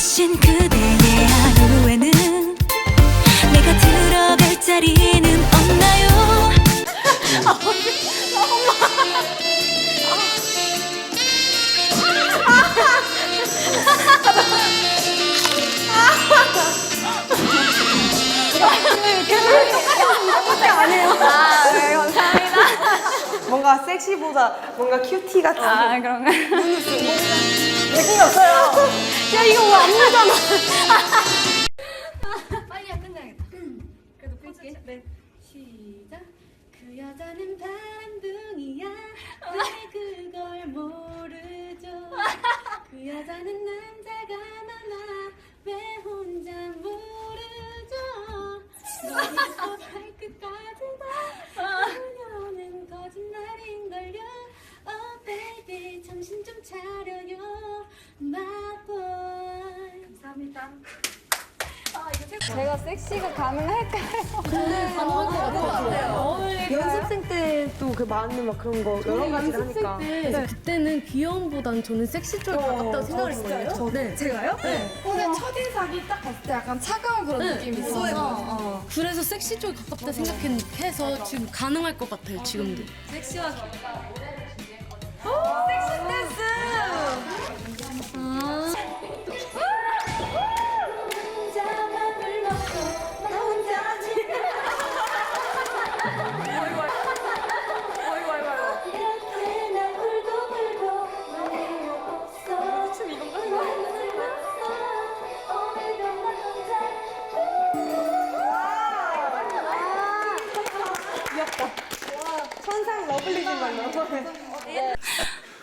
눈부신 그대의 하루에는 내가 들어갈 자리는 없나요? 뭔가 섹시보다 뭔가 큐티 같은 아, 그런가? 느낌이 없어 안무잖아. 빨리 끝내야겠다. 그래도 볼게. 네. 시작. 그 여자는 바람둥이야. 왜 그걸 모르죠? 그 여자는 남자가 제가 섹시가 가능할까요? 연습생 때도 그 많은 막 그런 거 여러 가지를 하니까. 때 그때는 귀여움보다는 저는 섹시 쪽에 가깝다고 생각을 했거든요. 네. 제가요? 네. 오늘 첫인상이 딱 봤을 때 약간 차가운 그런 느낌이 있어서 그래서 섹시 쪽에 가깝다 생각해서 지금 가능할 것 같아요. 지금도.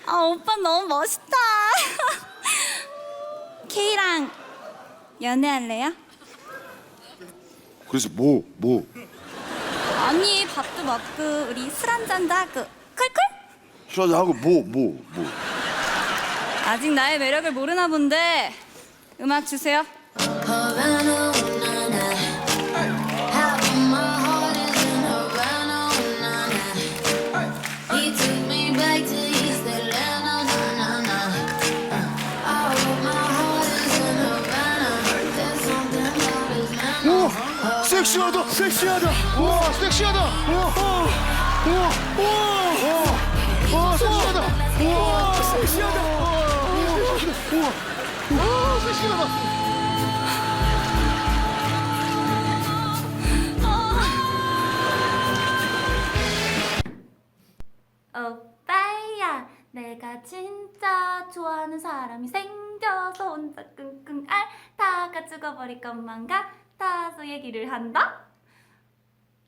아 오빠 너무 멋있다. K랑 연애할래요? 그래서 뭐 뭐? 아니 밥도 먹고 우리 술 한잔도 하고 쿨쿨? 술 하고 뭐 뭐 뭐? 아직 나의 매력을 모르나 본데 음악 주세요. 섹시하다 섹시하다. 와 섹시하다. 와와 와. 섹시하다. 와 섹시하다. 와와 섹시하다 오빠야 내가 진짜 좋아하는 사람이 생겨서 혼자 끙끙 앓다가 죽어버릴 것만 같아 서 얘기를 한다